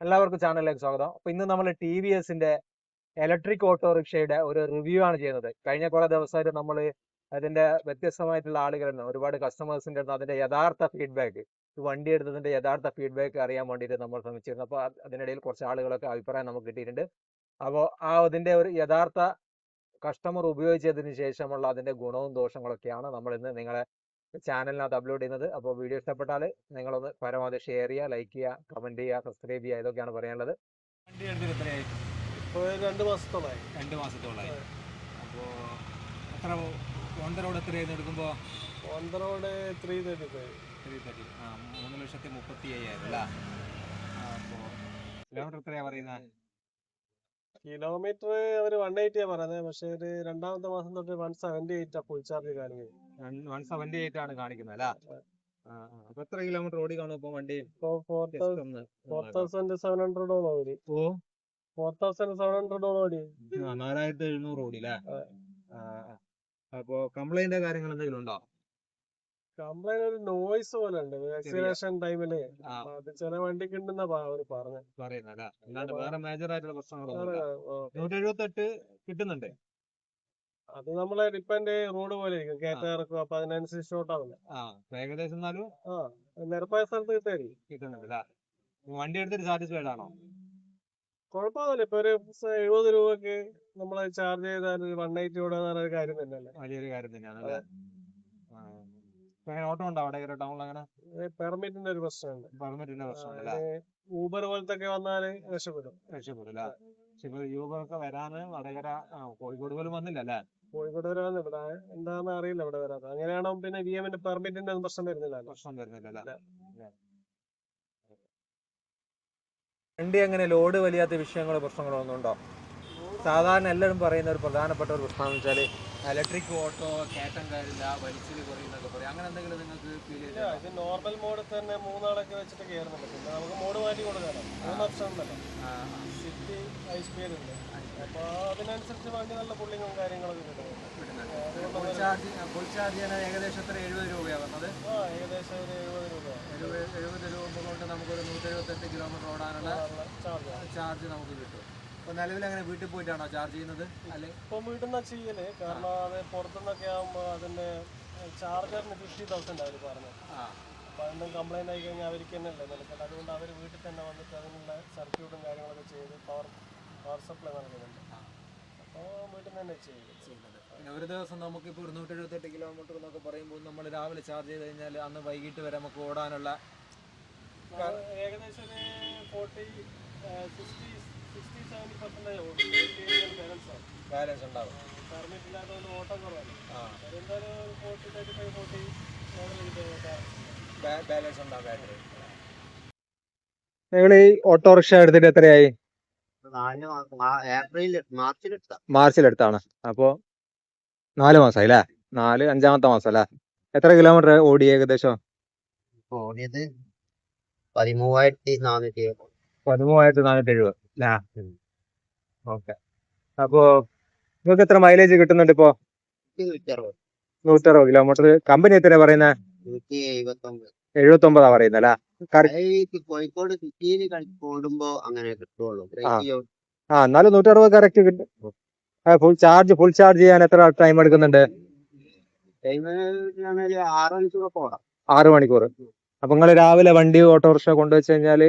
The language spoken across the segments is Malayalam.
എല്ലാവർക്കും ചാനലിലേക്ക് സ്വാഗതം. അപ്പൊ ഇന്ന് നമ്മൾ ടി വി എസിന്റെ ഇലക്ട്രിക് ഓട്ടോറിക്ഷയുടെ ഒരു റിവ്യൂ ആണ് ചെയ്യുന്നത്. കഴിഞ്ഞ കുറെ ദിവസമായിട്ട് നമ്മൾ അതിന്റെ വ്യത്യസ്തമായിട്ടുള്ള ആളുകളുണ്ട് ഒരുപാട് കസ്റ്റമേഴ്സിന്റെ അടുത്ത് അതിന്റെ യഥാർത്ഥ ഫീഡ്ബാക്ക് വണ്ടി എടുത്തതിന്റെ യഥാർത്ഥ ഫീഡ്ബാക്ക് അറിയാൻ വേണ്ടിയിട്ട് നമ്മൾ ശ്രമിച്ചിരുന്നു. അപ്പോൾ അതിനിടയിൽ കുറച്ച് ആളുകളൊക്കെ അഭിപ്രായം നമുക്ക് കിട്ടിയിട്ടുണ്ട്. അപ്പോൾ ആ അതിന്റെ ഒരു യഥാർത്ഥ കസ്റ്റമർ ഉപയോഗിച്ചതിന് ശേഷമുള്ള അതിന്റെ ഗുണവും ദോഷങ്ങളൊക്കെയാണ് നമ്മൾ ഇന്ന് നിങ്ങളെ ചാനലിനകത്ത് അപ്ലോഡ് ചെയ്യുന്നത്. അപ്പോൾ വീഡിയോ ഇഷ്ടപ്പെട്ടാൽ നിങ്ങളൊന്ന് പരമാവധി ഷെയർ ചെയ്യുക ലൈക്ക് ചെയ്യുക കമന്റ് ചെയ്യുക സബ്സ്ക്രൈബ് ചെയ്യുക ഇതൊക്കെയാണ് പറയാനുള്ളത്. ഇപ്പോൾ രണ്ട് മാസത്തോളമായി രണ്ട് മാസത്തോളമായി അപ്പോൾ എത്ര ഓൺ ദ റോഡ് എത്രയായിരുന്നു എടുക്കുമ്പോൾ on the road three thirty five three thirty ആ മൂന്ന് ലക്ഷത്തി മുപ്പത്തി അയ്യായിരം അല്ലേ അപ്പോൾ കിലോമീറ്റർ എത്രയാണ് പറയുന്നത് കിലോമീറ്റർ അവർ വൺ എയ്റ്റിയാണ് പറയുന്നത് പക്ഷേ ഒരു രണ്ടാമത്തെ മാസം തൊട്ട് one seventy eight full charge കാണിക്കുന്നത് വൺ സെവന്റി എയ്റ്റ് ആണ് കാണിക്കുന്നത് അല്ല? അപ്പോൾ എത്ര കിലോമീറ്റർ ഓടി കാണും ഇപ്പൊ വണ്ടി? ഫോർ തൗസൻഡ് സെവൻ ഓടി. ഓ. ഫോർ തൗസൻഡ് സെവൻ ഹൺഡ്രഡോളം ഓടി. നാലായിരത്തി എഴുന്നൂറ് ഓടി അല്ലേ. അപ്പോ കംപ്ലൈന്റ് കാര്യങ്ങൾ എന്തെങ്കിലും ഉണ്ടോ? കംപ്ലൈന്റ് ഒരു നോയ്സ് പോലെ ഉണ്ട് വാക്സിനേഷൻ ടൈമിൽ. അത് ചില വണ്ടിക്ക് ഉണ്ടെന്നാ അവർ പറഞ്ഞത് വേറെ മേജർ ആയിട്ടുള്ള പ്രശ്നങ്ങളൊന്നുമില്ല കിട്ടുന്നുണ്ട്. അത് നമ്മളെ ഡിപ്പെൻഡ് റോഡ് പോലെ ഇരിക്കും. കയറ്റ ഇറക്കും അപ്പൊ അതിനനുസരിച്ച് ഷോർട്ട് ആവില്ല. ഏകദേശം എന്നാലും നിരപ്പായ സ്ഥലത്ത് കിട്ടായിരിക്കും കിട്ടുന്നുണ്ട് വണ്ടി എടുത്തിട്ട് സാറ്റിസ്ഫൈഡ് ആണോ? കുഴപ്പമൊന്നുമില്ല. ഇപ്പൊ ഒരു എഴുപത് രൂപക്ക് നമ്മൾ ചാർജ് ചെയ്താൽ വൺ എയ്റ്റി ഓടാന്ന് ഒരു കാര്യം തന്നെയല്ലേ. വലിയൊരു കാര്യം തന്നെയാണ് അല്ലേ ഓട്ടോ ഉണ്ടോ അവിടെ ടൗണിൽ അങ്ങനെ? പെർമിറ്റിന്റെ ഒരു പ്രശ്നമുണ്ട്. പെർമിറ്റിന്റെ പ്രശ്നമുണ്ട് ഊബർ പോലത്തെ ഒക്കെ വന്നാൽ രക്ഷപ്പെടും. രക്ഷപ്പെടും അല്ലേ? പക്ഷെ ഇപ്പൊ ഒക്കെ വരാന് വടകര കോഴിക്കോട് പോലും വന്നില്ല അല്ലേ? കോഴിക്കോട് വരെ വന്നു. ഇവിടെ എന്താന്ന് അറിയില്ല ഇവിടെ വരാത്ത അങ്ങനെയാണോ പിന്നെ വി എമ്മിന്റെ പെർമിറ്റിന്റെ ഒന്നും പ്രശ്നം വരുന്നില്ല പ്രശ്നം വരുന്നില്ല വണ്ടി അങ്ങനെ ലോഡ് വലിയാത്ത വിഷയങ്ങളോ പ്രശ്നങ്ങളോ ഒന്നും ഉണ്ടോ? സാധാരണ എല്ലാവരും പറയുന്ന ഒരു പ്രധാനപ്പെട്ട ഒരു പ്രശ്നം എന്ന് വെച്ചാൽ ഇലക്ട്രിക് ഓട്ടോ കയറ്റം കാര്യമില്ല വലിച്ചിൽ കുറയുന്നൊക്കെ പറയും. അങ്ങനെ എന്തെങ്കിലും നിങ്ങൾക്ക് ഫീൽ ഇത് നോർമൽ മോഡ് തന്നെ മൂന്നാളൊക്കെ വെച്ചിട്ട് കയറുന്നുണ്ട് പിന്നെ നമുക്ക് മോഡ് മാറ്റി കൊടുക്കാനോ മൂന്ന് ഓപ്ഷൻ ഉണ്ടല്ലോ. സിറ്റി ഹൈ സ്പീഡ് ഉണ്ട്. അപ്പൊ അതിനനുസരിച്ച് വണ്ടി നല്ല പുള്ളിങ്ങും കാര്യങ്ങളൊക്കെ കിട്ടുന്നുണ്ട്. ഫുൾ ചാർജ് ചെയ്യാൻ ഏകദേശം എത്ര? എഴുപത് രൂപയാണ് വന്നത്? ആ ഏകദേശം ഒരു എഴുപത് രൂപ എഴുപത് രൂപ കൊണ്ട് നമുക്കൊരു നൂറ്റി എഴുപത്തെട്ട് കിലോമീറ്റർ ഓടാനുള്ള ചാർജ് ചാർജ് നമുക്ക് കിട്ടും. അപ്പോൾ നിലവിൽ അങ്ങനെ വീട്ടിൽ പോയിട്ടാണോ ചാർജ് ചെയ്യുന്നത്? അല്ലെ? ഇപ്പം വീട്ടിൽ നിന്നാ ചെയ്യൽ. കാരണം അത് പുറത്തുനിന്നൊക്കെ ആകുമ്പോൾ അതിന്റെ ചാർജറിന് ഫിഫ്റ്റി തൗസൻഡ് അവർ പറഞ്ഞത്. അപ്പൊ കംപ്ലൈന്റ് ആയി കഴിഞ്ഞാൽ അവർക്ക് തന്നെ അല്ലേ നിലക്കൽ അതുകൊണ്ട് അവർ വീട്ടിൽ തന്നെ വന്നിട്ട് അതിനുള്ള സർക്യൂട്ടും കാര്യങ്ങളൊക്കെ ചെയ്ത് പവർ പവർ സപ്ലൈ നൽകുന്നുണ്ട്. അപ്പോൾ വീട്ടിൽ തന്നെ ചെയ്യും ചെയ്യുന്നത്. പിന്നെ ഒരു ദിവസം നമുക്കിപ്പോൾ ഒരു ഇരുന്നൂറ്റി എഴുപത്തെട്ട് കിലോമീറ്റർ എന്നൊക്കെ പറയുമ്പോൾ നമ്മൾ രാവിലെ ചാർജ് ചെയ്ത് കഴിഞ്ഞാൽ അന്ന് വൈകിട്ട് വരെ നമുക്ക് ഓടാനുള്ള ഏകദേശം ഒരു ഫോർട്ടി സിക്സ്റ്റി ബാലൻസ് ഉണ്ടാവും. ബാലൻസ് ഉണ്ടാവും ബാറ്ററി നിങ്ങൾ ഈ ഓട്ടോറിക്ഷ എടുത്തിട്ട് എത്രയായി? മാർച്ചിൽ എടുത്താണ്. അപ്പോ നാല് മാസം അല്ലേ നാല് അഞ്ചാമത്തെ മാസം അല്ലേ എത്ര കിലോമീറ്റർ ഓടി ഏകദേശം? ഓടിയത് പതിമൂവായിരത്തി നാനൂറ്റി പതിമൂവായിരത്തി നാനൂറ്റി എഴുപത്. ഓക്കെ. അപ്പോൾ നിങ്ങൾക്ക് എത്ര മൈലേജ് കിട്ടുന്നുണ്ട് ഇപ്പോ? നൂറ്ററുപത്. കിലോമീറ്റർ കമ്പനി എത്ര എഴുപത്തി ഒമ്പത് എഴുപത്തൊമ്പതാ പറയുന്നത് കോഴിക്കോട് സിറ്റിയിൽ ഓടുമ്പോ അങ്ങനെ കിട്ടുള്ളൂ. ആ. എന്നാലും നൂറ്ററുപത് കറക്റ്റ് കിട്ടും. ഫുൾ ചാർജ് ഫുൾ ചാർജ് ചെയ്യാൻ എത്ര ടൈം എടുക്കുന്നുണ്ട്? ആറ് മണിക്കൂർ അപ്പൊ നിങ്ങൾ രാവിലെ വണ്ടി ഓട്ടോറിക്ഷ കൊണ്ടുവച്ച് കഴിഞ്ഞാൽ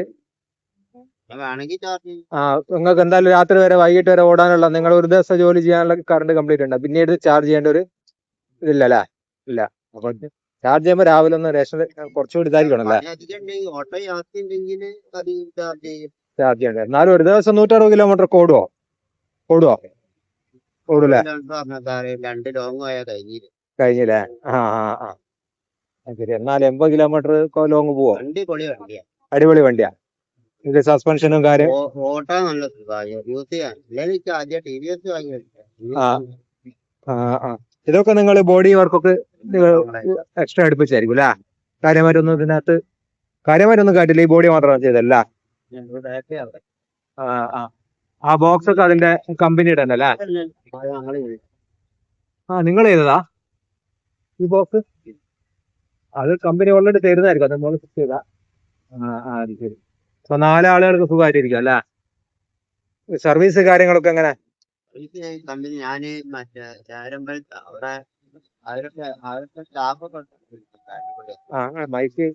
ആ നിങ്ങൾക്ക് എന്തായാലും രാത്രി വരെ വൈകിട്ട് വരെ ഓടാനുള്ള നിങ്ങൾ ഒരു ദിവസം ജോലി ചെയ്യാനുള്ള കറണ്ട് കംപ്ലീറ്റ് ഉണ്ട്. പിന്നെ പിന്നീട് ചാർജ് ചെയ്യേണ്ട ഒരു ഇതില്ല അല്ലേ? ഇല്ല. അപ്പൊ ചാർജ് ചെയ്യുമ്പോൾ രാവിലെ ഒന്ന് റേഷൻ കുറച്ചുകൂടി ഇതായിരിക്കണം അല്ലേ? ചാർജ് ചെയ്യും. ചാർജ് ചെയ്യേണ്ടത് എന്നാലും ഒരു ദിവസം നൂറ്ററുപത് കിലോമീറ്റർ ഓടുവോ? ഓടുവോ? ഓടൂലേ? രണ്ട് ലോങ് കഴിഞ്ഞില്ല. കഴിഞ്ഞില്ലേ? ആ ആ ആ. ശരി. എന്നാൽ എൺപത് കിലോമീറ്റർ ലോങ് പോവോ? അടിപൊളി വണ്ടിയാ. ഇത് സസ്പെൻഷനും കാര്യം? ഓട്ടാ നല്ല യൂസ് ചെയ്യാൻ അല്ലെങ്കിൽ ആദ്യം ടി വി എസ് വാങ്ങി ആ. ആ ആ. ഇതൊക്കെ നിങ്ങൾ ബോഡി വർക്കൊക്കെ എക്സ്ട്രാ അടുപ്പിച്ചായിരിക്കും അല്ലേ കാര്യമായിട്ടൊന്നും ഇതിനകത്ത് കാര്യമായിട്ടൊന്നും കാട്ടില്ല. ഈ ബോഡി മാത്രമാണ് ചെയ്തല്ല? ആ ബോക്സ് ഒക്കെ അതിന്റെ കമ്പനിയുടെ തന്നെ അല്ലേ ആ നിങ്ങൾ ചെയ്തതാ? ഈ ബോക്സ് അത് കമ്പനി ഓൾറെഡി തരുന്നതായിരിക്കും. അത് നമ്മൾ ഫിക്സ് ചെയ്താ. ആ ആ ശരി. അപ്പൊ നാലാളുകൾക്ക് സുഖമായിട്ടിരിക്കും അല്ല? സർവീസ് കാര്യങ്ങളൊക്കെ എങ്ങനെ? ഇത് കമ്പനി ഞാൻ മറ്റേ ചാരമ്പലത്ത് അവിടെ അവരൊക്കെ അവരൊക്കെ സ്റ്റാഫൊക്കെ അടിപൊളിയാ. ആ മൈക്ക്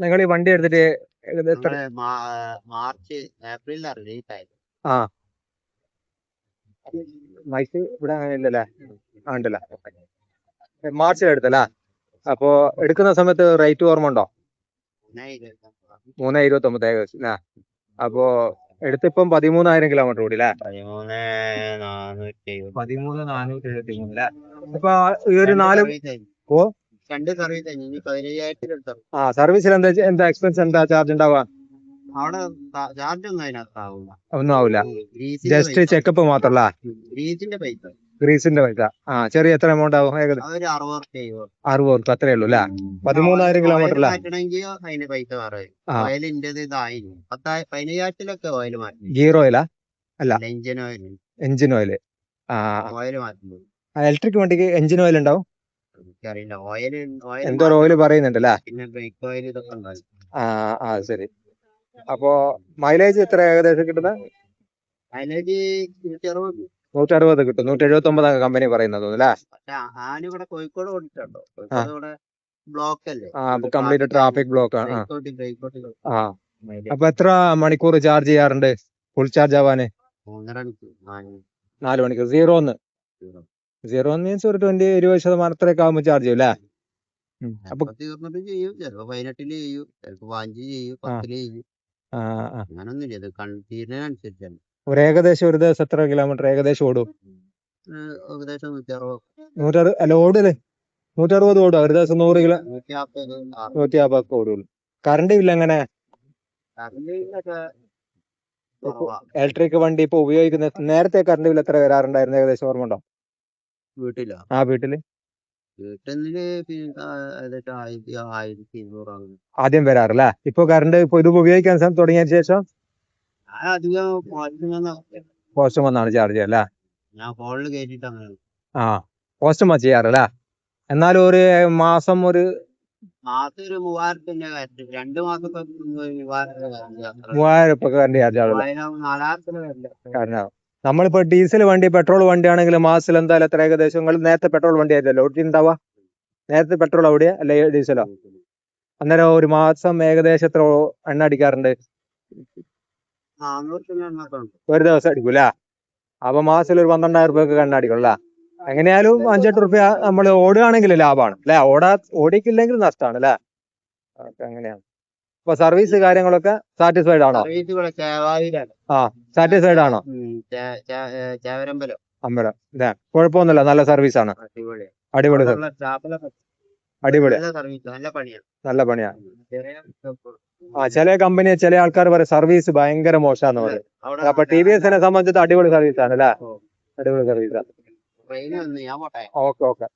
നിങ്ങൾ ഈ വണ്ടി എടുത്തിട്ട് മാർച്ച് ഏപ്രിലാണ് റിലീസ് ആയത് ആ. മൈക്ക് ഇവിടെ അങ്ങനെ ഇല്ലല്ലേ ആ ഉണ്ടല്ലേ? മാർച്ചിൽ എടുത്തല്ലേ അപ്പോ എടുക്കുന്ന സമയത്ത് റേറ്റ് ഓർമ്മ ഉണ്ടോ? മൂന്ന് ഇരുപത്തി ഒമ്പത് ഏകദേശം അപ്പോ എടുത്തിപ്പം പതിമൂന്നായിരം കിലോമീറ്റർ കൂടി അല്ലേ? പതിമൂന്ന് നാനൂറ്റി എഴുപത്. പതിമൂന്ന് എഴുപത്തി മൂന്ന് അല്ലേ? അപ്പൊ ഈ ഒരു നാല് സർവീസ്. ഓ? രണ്ട് ആ സർവീസിൽ എന്താ എന്താ എക്സ്പെൻസ് എന്താ ചാർജ് ഉണ്ടാവുക? അവിടെ ചാർജ് ഒന്നും ആവൂല. ഒന്നും ആവില്ല ജസ്റ്റ്. ചെക്കപ്പ് മാത്രല്ല ഗ്രീസിന്റെ പൈസ. ഗ്രീസിന്റെ പൈസ ആ ചെറിയ എത്ര എമൗണ്ട് ആവും? ഏകദേശം അറുപത് റുപ്യ അത്രേ ഉള്ളൂ അല്ലെ? പതിമൂന്നായിരം കിലോമീറ്റർ അല്ലേ? ഓയിലാ അല്ല. എഞ്ചിൻ ഓയിൽ എഞ്ചിൻ ഓയിൽ ആ. ഇലക്ട്രിക് വണ്ടിക്ക് എഞ്ചിൻ ഓയിൽ ഉണ്ടാവും? എന്തോ ഓയിൽ പറയുന്നുണ്ട് അല്ലേ? ആ ആ ശരി. അപ്പോ മൈലേജ് എത്ര ഏകദേശം കിട്ടുന്നത്? മൈലേജ് നൂറ്റി അറുപത് കിട്ടും. നൂറ്റി എഴുപത്തി ഒമ്പതാണ് കമ്പനി പറയുന്നത് അല്ലേ ഞാനിവിടെ കോഴിക്കോട് ബ്ലോക്ക് അല്ലേ? ആ കംപ്ലീറ്റ് ട്രാഫിക് ബ്ലോക്ക് ആണ് ആ, അപ്പൊ എത്ര മണിക്കൂർ ചാർജ് ചെയ്യാറുണ്ട്? ഫുൾ ചാർജ് ആവാന്? നാല് മണിക്കൂർ. സീറോ ഒന്ന്. സീറോ സീറോ മീൻസ് ഒരു ട്വന്റി ഇരുപത് ശതമാനം അത്രയൊക്കെ ആകുമ്പോൾ ചാർജ് ചെയ്യും അല്ലേ. അപ്പൊ തീർന്നിട്ട് ചെയ്യും. ചിലപ്പോ പതിനെട്ടിൽ ചെയ്യും. ചിലപ്പോ പതിനഞ്ച് ചെയ്യും. പത്തിൽ ചെയ്യും. അങ്ങനൊന്നുമില്ല. ഇത് കൺ തീരുന്നതിനനുസരിച്ചാണ് ഒരു ഏകദേശം ഒരു ദിവസം എത്ര കിലോമീറ്റർ ഏകദേശം ഓടും? ഏകദേശം അല്ല ഓടൽ? നൂറ്ററുപത് ഓടും. ഒരു ദിവസം നൂറ് കിലോ നൂറ്റി അമ്പത് ഓടുള്ളൂ. കറണ്ട് ഇല്ല എങ്ങനെ? ഇലക്ട്രിക് വണ്ടി ഇപ്പൊ ഉപയോഗിക്കുന്ന നേരത്തെ കറണ്ട് ബില്ല് എത്ര വരാറുണ്ടായിരുന്നു? ഏകദേശം ഓർമ്മ ഉണ്ടോ? വീട്ടിലോ? ആ വീട്ടിൽ. ആദ്യം വരാറില്ല ഇപ്പൊ കറണ്ട് ഇപ്പൊ ഇത് ഉപയോഗിക്കാൻ തുടങ്ങിയ തുടങ്ങിയതിന് ശേഷം ഞാൻ അധികം പോസ്റ്റുമെന്ന് പോസ്റ്റ് വന്നാണ് ചാർജ് അല്ലേ? ഞാൻ ഫോണിൽ കയറ്റിട്ട് അങ്ങനെ. ആ പോസ്റ്റ് ചെയ്യാറല്ലേ എന്നാലും ഒരു മാസം ഒരു മാസം ഒരു മൂവായിരത്തിന്റെ കാര്യത്തിൽ രണ്ട് അത്ര മൂവായിരം ഉറുപ്പിക കറണ്ട് ചാർജ് ആവുള്ളൂ മൂവായിരം കാരണം നമ്മളിപ്പോ ഡീസൽ വണ്ടി പെട്രോൾ വണ്ടി ആണെങ്കിൽ മാസത്തിൽ എന്തായാലും എത്ര ഏകദേശം? നിങ്ങൾ നേരത്തെ പെട്രോൾ വണ്ടി ആയിരുന്നല്ലോ. ഉണ്ടാവാ നേരത്തെ പെട്രോൾ അവിടെയാ? അല്ലെ ഡീസലോ അന്നേരം ഒരു മാസം ഏകദേശം എത്ര എണ്ണ അടിക്കാറുണ്ട്? ഒരു ദിവസം അടിക്കും അല്ലേ അപ്പൊ മാസത്തിൽ ഒരു പന്ത്രണ്ടായിരം രൂപയൊക്കെ കണ്ണ അടിക്കും അല്ലേ എങ്ങനെയാലും അഞ്ചെട്ട് റുപ്യ നമ്മൾ ഓടുകയാണെങ്കിൽ ലാഭമാണ് അല്ലെ? ഓടാ ഓടിക്കില്ലെങ്കിൽ നഷ്ടമാണ് അല്ലെ? അങ്ങനെയാണ്. അപ്പൊ സർവീസ് കാര്യങ്ങളൊക്കെ സാറ്റിസ്ഫൈഡ് ആണോ? ആ സാറ്റിസ്ഫൈഡ് ആണോ? അമ്പലം അല്ലേ? കുഴപ്പമൊന്നുമില്ല. നല്ല സർവീസ് ആണ്. അടിപൊളി അടിപൊളി. നല്ല സർവീസ് നല്ല പണിയാണ് നല്ല പണിയാണ് ചെറിയ ആ ചില കമ്പനി ചില ആൾക്കാർ പറയും സർവീസ് ഭയങ്കര മോശമാന്ന് പറയും. അപ്പൊ ടി വി എസിനെ സംബന്ധിച്ച് അടിപൊളി സർവീസ് ആണ് അല്ലേ അടിപൊളി സർവീസ് ആണ് ഓക്കെ ഓക്കെ.